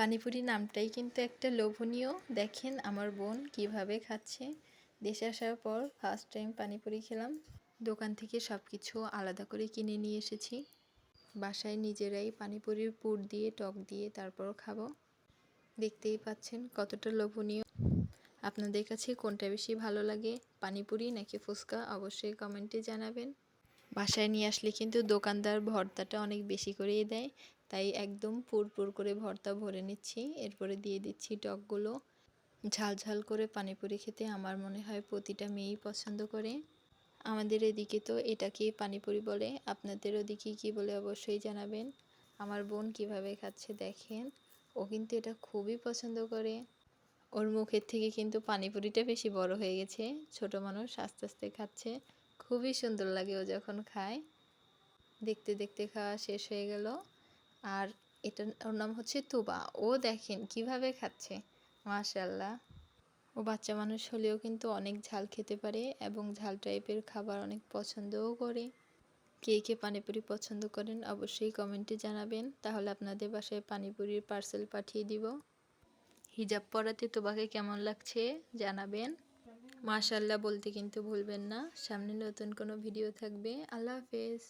পানিপুরি নামটাই কিন্তু একটা লোভনীয়। দেখেন আমার বোন কীভাবে খাচ্ছে। দেশে আসার পর ফার্স্ট টাইম পানিপুরি খেলাম। দোকান থেকে সব কিছু আলাদা করে কিনে নিয়ে এসেছি। বাসায় নিজেরাই পানিপুরির পুর দিয়ে, টক দিয়ে তারপর খাব। দেখতেই পাচ্ছেন কতটা লোভনীয়। আপনাদের কাছে কোনটা বেশি ভালো লাগে, পানিপুরি নাকি ফুচকা? অবশ্যই কমেন্টে জানাবেন। বাসায় নিয়ে আসলে কিন্তু দোকানদার ভর্তাটা অনেক বেশি করেই দেয়। তাই একদম পুরপুর করে ভর্তা ভরে নিচ্ছি। এরপরে দিয়ে দিচ্ছি টকগুলো। ঝাল ঝাল করে পানিপুরি খেতে আমার মনে হয় প্রতিটা মেয়েই পছন্দ করে। আমাদের এদিকে তো এটাকে পানিপুরি বলে। আপনাদের ওদিকে কী বলে অবশ্যই জানাবেন। আমার বোন কীভাবে খাচ্ছে দেখেন। ও কিন্তু এটা খুবই পছন্দ করে। ওর মুখের থেকে কিন্তু পানিপুরিটা বেশি বড় হয়ে গেছে। ছোট মানুষ আস্তে আস্তে খাচ্ছে। খুবই সুন্দর লাগে ও যখন খায়। দেখতে দেখতে খাওয়া শেষ হয়ে গেল। আর এটা ওর নাম হচ্ছে তুবা। ও দেখেন কীভাবে খাচ্ছে। মাশাল্লাহ ও বাচ্চা মানুষ হলেও কিন্তু অনেক ঝাল খেতে পারে এবং ঝাল টাইপের খাবার অনেক পছন্দও করে। কে কে পানিপুরি পছন্দ করেন অবশ্যই কমেন্টে জানাবেন। তাহলে আপনাদের বাসায় পানিপুরির পার্সেল পাঠিয়ে দিব। হিজাব পরাতে তোবাকে কেমন লাগছে জানাবেন। মাশাল্লাহ বলতে কিন্তু ভুলবেন না। সামনে নতুন কোনো ভিডিও থাকবে। আল্লাহ হাফেজ।